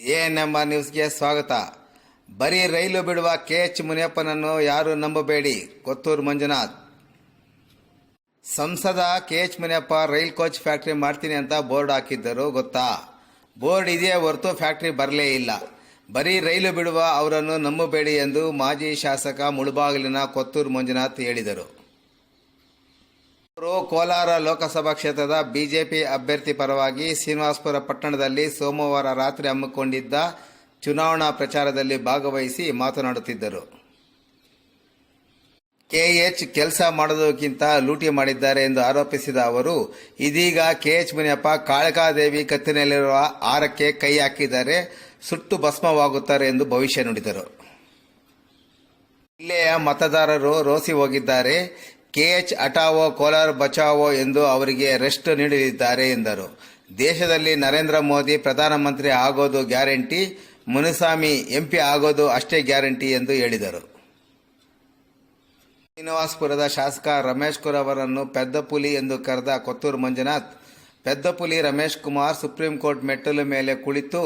ಎಎನ್ಎಂಬ ನ್ಯೂಸ್ಗೆ ಸ್ವಾಗತ. ಬರೀ ರೈಲು ಬಿಡುವ ಕೆ ಎಚ್ ಮುನಿಯಪ್ಪನನ್ನು ಯಾರು ನಂಬಬೇಡಿ. ಕೊತ್ತೂರು ಮಂಜುನಾಥ್. ಸಂಸದ K H Muniyappa rail coach factory ಮಾಡ್ತೀನಿ ಅಂತ ಬೋರ್ಡ್ ಹಾಕಿದ್ದರು, ಗೊತ್ತಾ? ಬೋರ್ಡ್ ಇದೆಯೇ ಹೊರತು ಫ್ಯಾಕ್ಟ್ರಿ ಬರಲೇ ಇಲ್ಲ. ಬರೀ ರೈಲು ಬಿಡುವ ಅವರನ್ನು ನಂಬಬೇಡಿ ಎಂದು ಮಾಜಿ ಶಾಸಕ ಮುಳುಬಾಗಿಲಿನ ಕೊತ್ತೂರು ಮಂಜುನಾಥ್ ಹೇಳಿದರು. ಅವರು ಕೋಲಾರ ಲೋಕಸಭಾ ಕ್ಷೇತ್ರದ ಬಿಜೆಪಿ ಅಭ್ಯರ್ಥಿ ಪರವಾಗಿ ಶ್ರೀನಿವಾಸಪುರ ಪಟ್ಟಣದಲ್ಲಿ ಸೋಮವಾರ ರಾತ್ರಿ ಹಮ್ಮಿಕೊಂಡಿದ್ದ ಚುನಾವಣಾ ಪ್ರಚಾರದಲ್ಲಿ ಭಾಗವಹಿಸಿ ಮಾತನಾಡುತ್ತಿದ್ದರು. ಕೆಎಚ್ ಕೆಲಸ ಮಾಡೋದಕ್ಕಿಂತ ಲೂಟಿ ಮಾಡಿದ್ದಾರೆ ಎಂದು ಆರೋಪಿಸಿದ ಅವರು, ಇದೀಗ ಕೆಎಚ್ ಮುನಿಯಪ್ಪ ಕಾಳಕಾದೇವಿ ಕತ್ತಿನಲ್ಲಿರುವ ಆರಕ್ಕೆ ಕೈ ಹಾಕಿದರೆ ಸುಟ್ಟು ಭಸ್ಮವಾಗುತ್ತಾರೆ ಎಂದು ಭವಿಷ್ಯ ನುಡಿದರು. ಜಿಲ್ಲೆಯ ಮತದಾರರು ರೋಸಿ ಹೋಗಿದ್ದಾರೆ. ಕೆಎಚ್ ಅಟಾವೋ, ಕೋಲಾರ್ ಬಚಾವೋ ಎಂದು ಅವರಿಗೆ ರೆಸ್ಟ್ ನೀಡಲಿದ್ದಾರೆ ಎಂದರು. ದೇಶದಲ್ಲಿ ನರೇಂದ್ರ ಮೋದಿ ಪ್ರಧಾನಮಂತ್ರಿ ಆಗೋದು ಗ್ಯಾರಂಟಿ, ಮುನಿಸ್ವಾಮಿ ಎಂಪಿ ಆಗೋದು ಅಷ್ಟೇ ಗ್ಯಾರಂಟಿ ಎಂದು ಹೇಳಿದರು. ಶ್ರೀನಿವಾಸ್ಪುರದ ಶಾಸಕ ರಮೇಶ್ ಕುರ್ ಅವರನ್ನು ಪೆದ್ದಪುಲಿ ಎಂದು ಕರೆದ ಕೊತ್ತೂರು ಮಂಜುನಾಥ್, ಪೆದ್ದಪುಲಿ ರಮೇಶ್ ಕುಮಾರ್ ಸುಪ್ರೀಂ ಕೋರ್ಟ್ ಮೆಟ್ಟಲು ಮೇಲೆ ಕುಳಿತು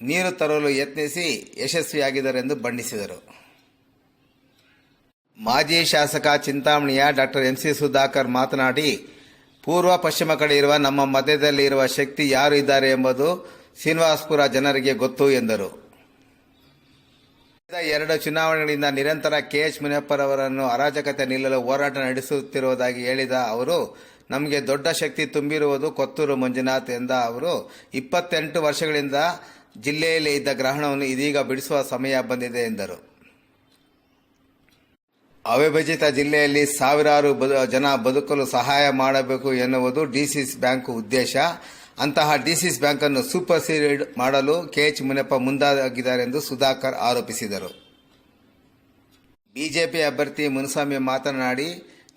ನೀರು ತರಲು ಯತ್ನಿಸಿ ಯಶಸ್ವಿಯಾಗಿದ್ದರೆಂದು ಬಣ್ಣಿಸಿದರು. ಮಾಜಿ ಶಾಸಕ ಚಿಂತಾಮಣಿಯ ಡಾಕ್ಟರ್ ಎಂ ಸಿ ಸುಧಾಕರ್ ಮಾತನಾಡಿ, ಪೂರ್ವ ಪಶ್ಚಿಮ ಕಡೆ ಇರುವ ನಮ್ಮ ಮಧ್ಯದಲ್ಲಿ ಇರುವ ಶಕ್ತಿ ಯಾರು ಇದ್ದಾರೆ ಎಂಬುದು ಶ್ರೀನಿವಾಸಪುರ ಜನರಿಗೆ ಗೊತ್ತು ಎಂದರು. ಕಳೆದ ಎರಡು ಚುನಾವಣೆಗಳಿಂದ ನಿರಂತರ ಕೆಎಚ್ ಮುನಿಯಪ್ಪರವರನ್ನು ಅರಾಜಕತೆ ನಿಲ್ಲಲು ಹೋರಾಟ ನಡೆಸುತ್ತಿರುವುದಾಗಿ ಹೇಳಿದ ಅವರು, ನಮಗೆ ದೊಡ್ಡ ಶಕ್ತಿ ತುಂಬಿರುವುದು ಕೊತ್ತೂರು ಮಂಜುನಾಥ್ ಎಂದ ಅವರು, ಇಪ್ಪತ್ತೆಂಟು ವರ್ಷಗಳಿಂದ ಜಿಲ್ಲೆಯಲ್ಲಿ ಇದ್ದ ಗ್ರಹಣವನ್ನು ಇದೀಗ ಬಿಡಿಸುವ ಸಮಯ ಬಂದಿದೆ ಎಂದರು. ಅವಿಭಜಿತ ಜಿಲ್ಲೆಯಲ್ಲಿ ಸಾವಿರಾರು ಜನ ಬದುಕಲು ಸಹಾಯ ಮಾಡಬೇಕು ಎನ್ನುವುದು ಡಿಸಿಸ್ ಬ್ಯಾಂಕ್ ಉದ್ದೇಶ. ಅಂತಹ ಡಿಸಿಸ್ ಬ್ಯಾಂಕ್ ಅನ್ನು ಸೂಪರ್ ಸೀಡ್ ಮಾಡಲು ಕೆಎಚ್ ಮುನಿಯಪ್ಪ ಮುಂದಾಗಿದ್ದಾರೆ ಎಂದು ಸುಧಾಕರ್ ಆರೋಪಿಸಿದರು. ಬಿಜೆಪಿ ಅಭ್ಯರ್ಥಿ ಮುನಸ್ವಾಮಿ ಮಾತನಾಡಿ,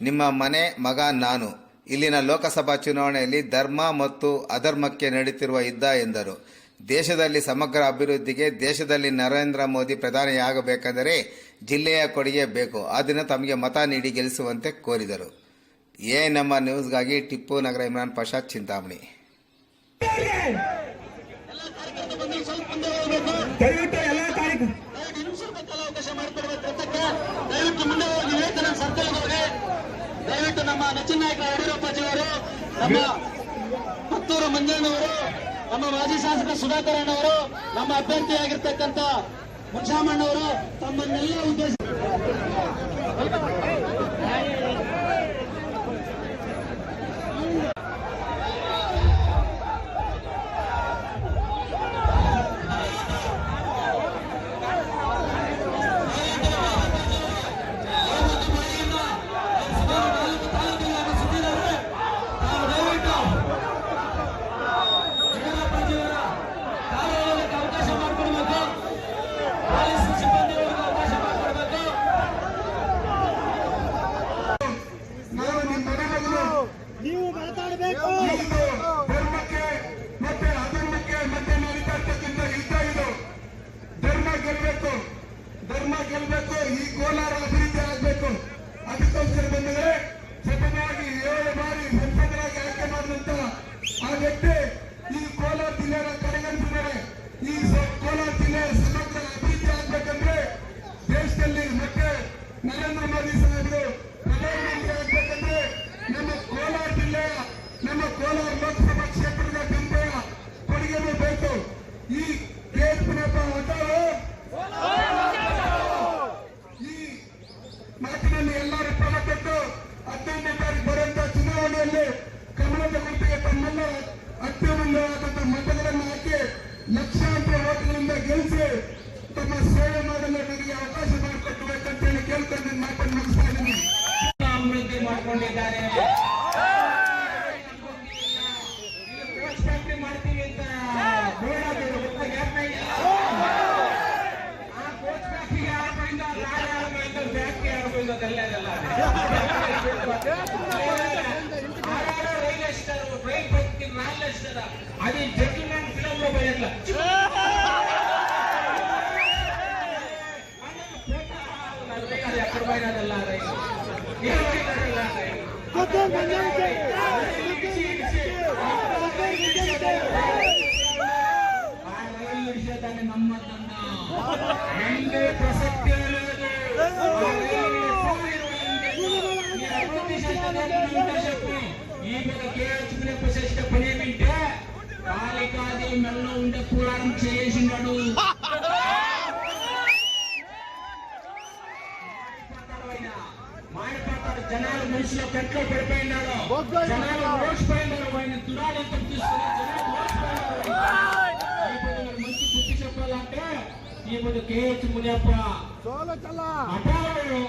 ನಿಮ್ಮ ಮನೆ, ಮಗ ನಾನು. ಇಲ್ಲಿನ ಲೋಕಸಭಾ ಚುನಾವಣೆಯಲ್ಲಿ ಧರ್ಮ ಮತ್ತು ಅಧರ್ಮಕ್ಕೆ ನಡೆಯುತ್ತಿರುವ ಯುದ್ಧ ಎಂದರು. ದೇಶದಲ್ಲಿ ಸಮಗ್ರ ಅಭಿವೃದ್ಧಿಗೆ ದೇಶದಲ್ಲಿ ನರೇಂದ್ರ ಮೋದಿ ಪ್ರಧಾನಿಯಾಗಬೇಕಾದರೆ ಜಿಲ್ಲೆಯ ಕೊಡುಗೆ ಬೇಕು. ಆದ್ದರಿಂದ ತಮಗೆ ಮತ ನೀಡಿ ಗೆಲ್ಲಿಸುವಂತೆ ಕೋರಿದರು. ಏ ನಮ್ಮ ನ್ಯೂಸ್ಗಾಗಿ ಟಿಪ್ಪು ನಗರ ಇಮ್ರಾನ್ ಪಾಷಾ ಚಿಂತಾಮಣಿ. ದಯವಿಟ್ಟು ಎಲ್ಲ ತಾರೀಕು. ಅವಕಾಶ ಮಾಡಿಕೊಡಬೇಕಂತಕ್ಕೆ ದಯವಿಟ್ಟು ಮುಂದೆ ಹೋಗಿ ವೇತನ ಸರ್ಕಲ್ಗೆ ದಯವಿಟ್ಟು ನಮ್ಮ ನೆಚ್ಚಿನ ನಾಯಕ ಯಡಿಯೂರಪ್ಪಾಜಿಯವರು ನಮ್ಮ ಪುತ್ತೂರು ಮಂಜಣ್ಣವರು ನಮ್ಮ ಮಾಜಿ ಶಾಸಕ ಸುಧಾಕರಣ್ಣವರು ನಮ್ಮ ಅಭ್ಯರ್ಥಿಯಾಗಿರ್ತಕ್ಕಂಥ ಅವರು ತಮ್ಮನ್ನೆಲ್ಲ ಉದ್ದೇಶ ಅತ್ಯುನ್ನತವಾದಂತಹ ಮತಗಳನ್ನು ಹಾಕಿ ಲಕ್ಷಾಂತರ ಓಟ್ಗಳಿಂದ ಗೆಲ್ಲಿಸಿ ತಮ್ಮ ಸೇವೆ ಮಾಡಲು ನನಗೆ ಅವಕಾಶ ಮಾಡಿಕೊಟ್ಟಬೇಕಂತ ಹೇಳಿ ಕೇಳ್ಕೊಂಡು ನನ್ನ ಮಾತನ್ನು ಮುಗಿಸ್ತಾ ಇದ್ದೀನಿ ಅಭಿವೃದ್ಧಿ ಮಾಡಿಕೊಂಡಿದ್ದಾರೆ ಕೋಚ್ ಫ್ಯಾಕ್ಟ್ರಿ ಮಾಡ್ತೀವಿ ಅಂತ ಬೋರ್ಡ್ చేసి కదా అది జెంటిల్మెన్ ఫిలం లో పోయేట్లా ఎక్కడ పోయినా విషయాన్ని నమ్మద్దన్నా నమ్మే ప్రసక్తే లేదు ఈ మీద కేఎచ్పీ ప్రశస్త పని కాదు మెడలో ఉండే కులారం చేసినాడు మాయపాతాడు జనాలు మనిషిలో కట్లో పడిపోయినాడు జనాలు ఓడిపోయినారు ఆయన దురాలు ఎంత తీసుకుని మంచి బుద్ధి చెప్పాలంటే ఈ ముందు కేహెచ్ మునియప్ప. అటాడు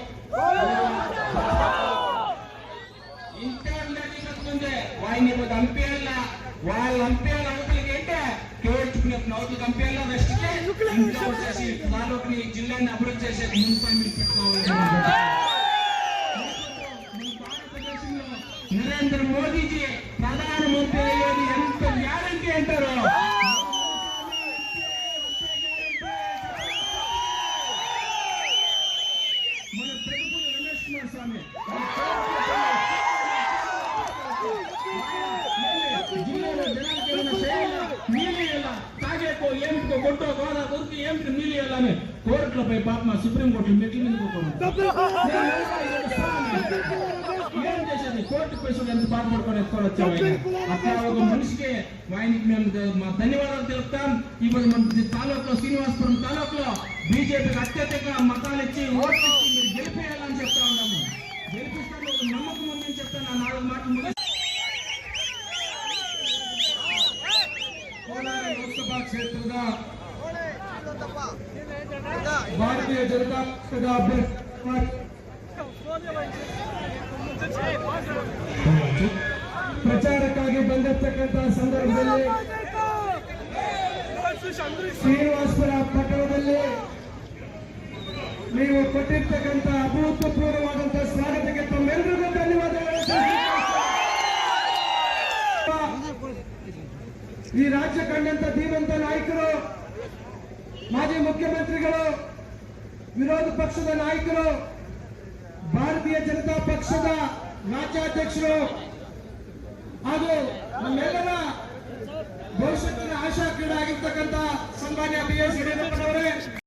ఇంటర్ నడిపోతుంది వాయిని అంపేయాల? వాళ్ళు అంపేయాలి? అవతలకి ఏంటే కేవచ్చుకునే నౌతులు అంపేళ్ళ రెస్ట్కి ఇంట్లో వచ్చేసి తాలూకుని జిల్లాని అభివృద్ధి చేసే మున్సిపాలిటీ పెట్టుకోవాలి నరేంద్ర మోదీజీ ప్రధానమంత్రి అయ్యేది ఎంత గ్యారంటీ అంటారు మన ప్రభుత్వం రమేష్ కుమార్ స్వామి ఏమిటికో కొట్టో గోదా కొరికి ఏమిటి నీళ్ళు ఇవ్వాలని కోర్టులపై పాప మా సుప్రీంకోర్టు మెట్ల మీద ఏం చేసేది కోర్టు పైసలు ఎంత బాధపడుకొని ఎత్తుకొని వచ్చాము అక్కడ ఒక మనిషికి ఆయనకి మేము మా ధన్యవాదాలు తెలుపుతాం. ఇప్పుడు మన తాలూకులో శ్రీనివాసపురం తాలూకులో బీజేపీకి అత్యధిక మతాలు ఇచ్చి ఓట్లు ఇచ్చి ಪ್ರಚಾರಕ್ಕಾಗಿ ಬಂದಿರತಕ್ಕಂತ ಸಂದರ್ಭದಲ್ಲಿ ಶ್ರೀನಿವಾಸಪುರ ಪಟ್ಟಣದಲ್ಲಿ ನೀವು ಕೊಟ್ಟಿರ್ತಕ್ಕಂಥ ಅಭೂತಪೂರ್ವವಾದಂತಹ ಸ್ವಾಗತಕ್ಕೆ ತಮ್ಮೆಲ್ಲರಿಗೂ ಧನ್ಯವಾದಗಳು. ಈ ರಾಜ್ಯ ಕಂಡಂತ ಧೀಮಂತ ನಾಯಕರು, ಮಾಜಿ ಮುಖ್ಯಮಂತ್ರಿಗಳು ವಿರೋಧ ಪಕ್ಷದ ನಾಯಕರು, ಭಾರತೀಯ ಜನತಾ ಪಕ್ಷದ ರಾಜ್ಯಾಧ್ಯಕ್ಷರು ಹಾಗೂ ನಮ್ಮೆಲ್ಲರ ಭವಿಷ್ಯತ್ತಿನ ಆಶಾ ಕ್ರೀಡೆ ಆಗಿರ್ತಕ್ಕಂಥ ಸನ್ಮಾನ್ಯ ಬಿ ಎಸ್ ಯಡಿಯೂರಪ್ಪನವರೇ